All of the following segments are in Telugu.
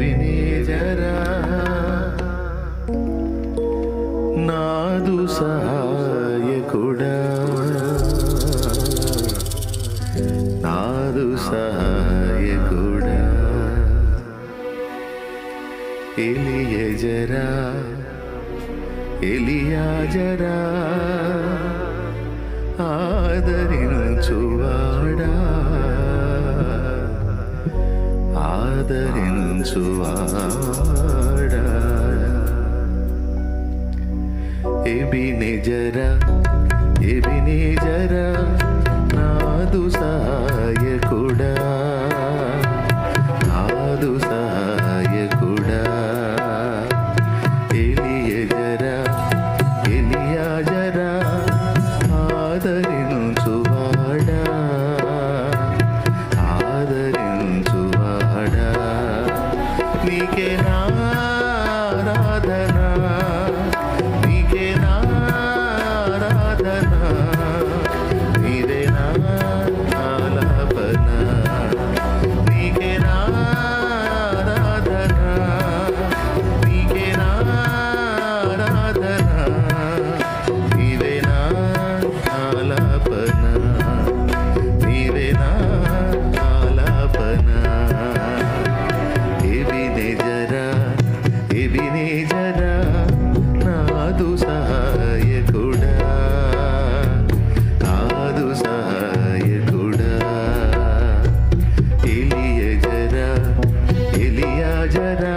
వినేజరా నాదు సహాయకుడా. నాదు సహాయకుడా. ఎలియజరా ఎలియాజరా ఆదరించువాడా. ఆదరించువాడా ఎబినిజరా ఎబినిజరా నాదు విని జరా నాదు సహాయకుడా కాదు సహాయకుడా. ఇలియ జరా ఇలియా జరా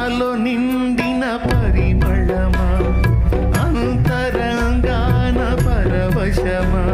ప్రేమలో నిండిన పరిమళమా? అంతరంగాన పరవశమా?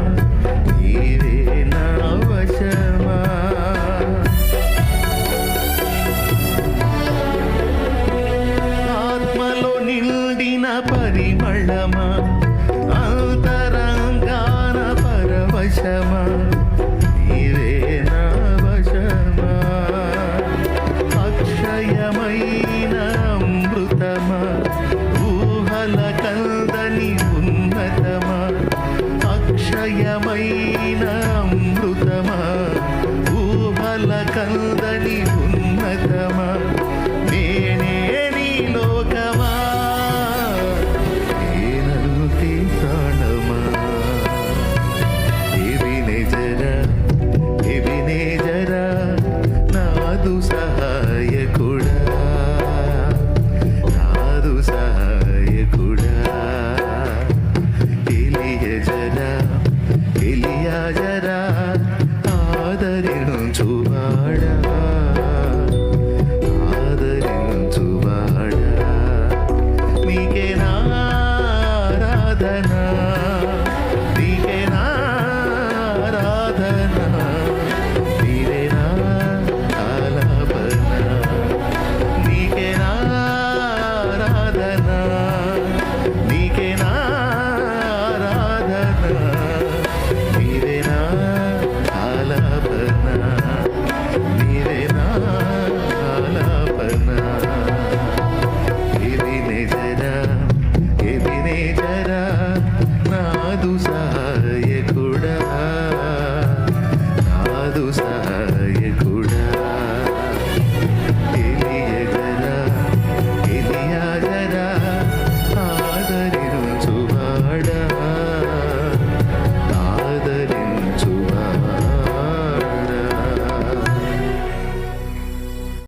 జరా ఎలియా జరా ఆదరించువాడా? ఆదరించువాడా నీకే నారాధనా